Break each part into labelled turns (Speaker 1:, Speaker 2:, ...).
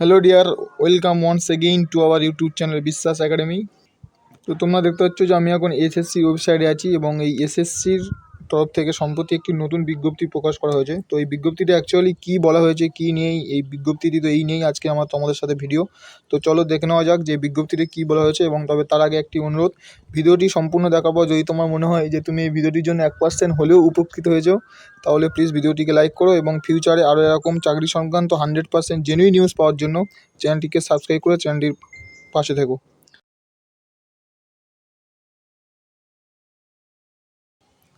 Speaker 1: Hello dear welcome once again to our YouTube channel Biswas academy তো তোমরা দেখতে পাচ্ছ যে আমি এখন এসএসসি ওয়েবসাইটে আছি এবং এই এসএসসির তরফ থেকে সম্প্রতি একটি নতুন বিজ্ঞপ্তি প্রকাশ করা হয়েছে। তো এই বিজ্ঞপ্তিটা অ্যাকচুয়ালি কী বলা হয়েছে, কী নিয়েই এই বিজ্ঞপ্তিটি তো এই নিয়েই আজকে আমার তোমাদের সাথে ভিডিও তো চলো দেখে নেওয়া যাক যে বিজ্ঞপ্তিতে কী বলা হয়েছে এবং তবে তার আগে একটি অনুরোধ, ভিডিওটি সম্পূর্ণ পর যদি তোমার মনে হয় যে তুমি এই ভিডিওটির জন্য এক পার্সেন্ট হলেও উপকৃত হয়েছো, তাহলে প্লিজ ভিডিওটিকে লাইক করো এবং ফিউচারে আরও এরকম চাকরি সংক্রান্ত হান্ড্রেড পার্সেন্ট জেনুইন নিউজ পাওয়ার জন্য চ্যানেলটিকে সাবস্ক্রাইব করে চ্যানেলটির পাশে থেকো।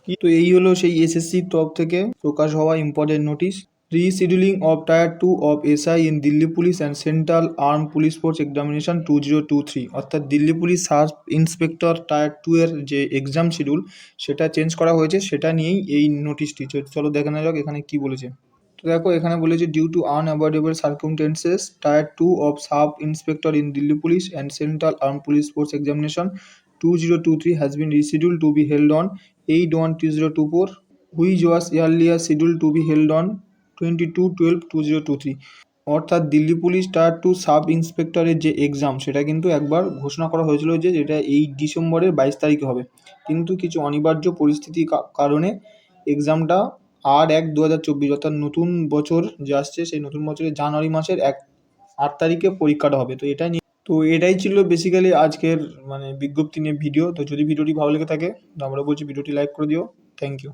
Speaker 1: কি তো এই হলো সেই এসএসসির তরফ থেকে প্রকাশ হওয়া important notice rescheduling of tier two of SI in Delhi police and central arm police force examination two zero two three অর্থাৎ Delhi police sub inspector tier two এর যে এক্সাম শিডিউল সেটা চেঞ্জ করা হয়েছে, সেটা নিয়েই এই নোটিশটি চলো দেখে নেওয়া যাক এখানে কী বলেছে। তো দেখো, এখানে বলেছে due to unavoidable circumstances tier two of sub inspector in Delhi police and central arm police force examination two zero two three has been reschedule to be held on eight one two zero two four which was earlier schedule to be held on twenty two twelve two zero two three অর্থাৎ Delhi police tier two sub ইন্সপেক্টরের যে exam সেটা কিন্তু একবার ঘোষণা করা হয়েছিল যে এটা এই ডিসেম্বরের বাইশ তারিখে হবে। কিন্তু কিছু অনিবার্য পরিস্থিতির কারণে এক্সামটা আট এক দু হাজার চব্বিশ, অর্থাৎ নতুন বছর যে আসছে, সেই নতুন বছরের জানুয়ারি মাসের এক, আট তারিখে পরীক্ষাটা হবে। তো এটাই নিয়ে তো এটাই ছিল বেসিক্যালি আজকের মানে বিজ্ঞপ্তি নিয়ে ভিডিও তো যদি ভিডিওটি ভালো লেগে থাকে, তো আমরা বলছি ভিডিওটি লাইক করে দিও। Thank you